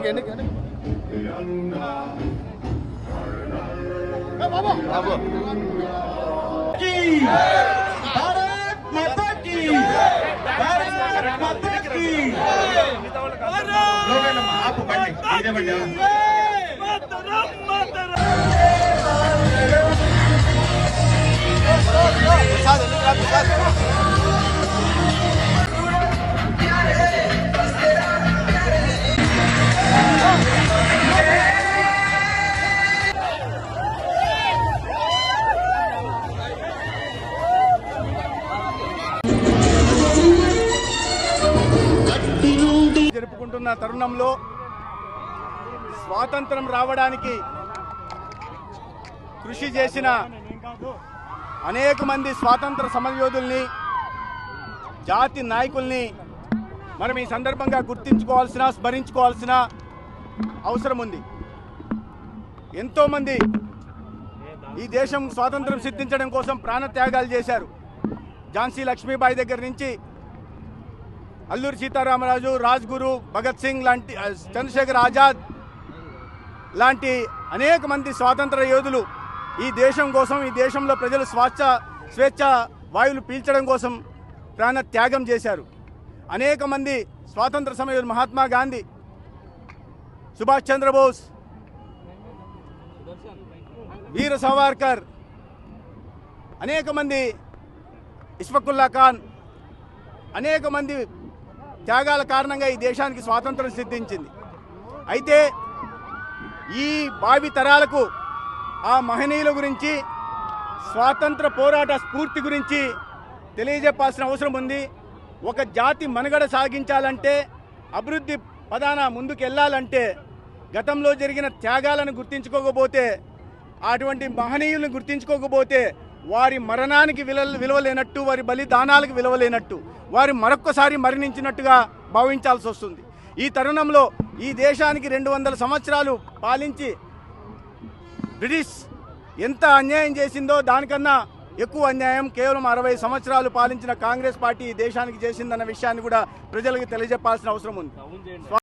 এনেকে এনেকে এনেকে বাবা বাবা কি ভারত মাতা কি ভারত মাতা কি ಅರೆ జరుపుకుంటున్న తరుణంలో స్వాతంత్రం రావడానికి కృషి చేసిన అనేక మంది స్వాతంత్ర సమరయోధుల్ని జాతి నాయకుల్ని మనం ఈ సందర్భంగా గుర్తించుకోవాల్సిన స్మరించుకోవాల్సిన అవసరం ఉంది. ఎంతోమంది ఈ దేశం స్వాతంత్రం సిద్ధించడం కోసం ప్రాణత్యాగాలు చేశారు. ఝాన్సీ లక్ష్మీబాయి దగ్గర నుంచి అల్లూరి సీతారామరాజు రాజ్గురు భగత్ సింగ్ లాంటి చంద్రశేఖర్ ఆజాద్ లాంటి అనేక మంది స్వాతంత్ర యోధులు ఈ దేశం కోసం ఈ దేశంలో ప్రజలు స్వాచ్ఛ స్వేచ్ఛ వాయువులు పీల్చడం కోసం ప్రాణ త్యాగం చేశారు. అనేక మంది స్వాతంత్ర సమయంలో మహాత్మా గాంధీ సుభాష్ చంద్రబోస్ వీర సవార్కర్ అనేక మంది ఇష్ఫకుల్లా ఖాన్ అనేక మంది త్యాగాల కారణంగా ఈ దేశానికి స్వాతంత్రం సిద్ధించింది. అయితే ఈ భావి తరాలకు ఆ మహనీయుల గురించి స్వాతంత్ర పోరాట స్ఫూర్తి గురించి తెలియజెప్పాల్సిన అవసరం ఉంది. ఒక జాతి మనుగడ సాగించాలంటే అభివృద్ధి పదాన ముందుకు వెళ్ళాలంటే గతంలో జరిగిన త్యాగాలను గుర్తించుకోకపోతే అటువంటి మహనీయులను గుర్తించుకోకపోతే వారి మరణానికి విలువ విలువలేనట్టు వారి బలిదానాలకు విలువలేనట్టు వారి మరొక్కసారి మరణించినట్టుగా భావించాల్సి వస్తుంది. ఈ తరుణంలో ఈ దేశానికి రెండు వందల సంవత్సరాలు పాలించి బ్రిటిష్ ఎంత అన్యాయం చేసిందో దానికన్నా ఎక్కువ అన్యాయం కేవలం అరవై సంవత్సరాలు పాలించిన కాంగ్రెస్ పార్టీ ఈ దేశానికి చేసిందన్న విషయాన్ని కూడా ప్రజలకు తెలియజెప్పాల్సిన అవసరం ఉంది.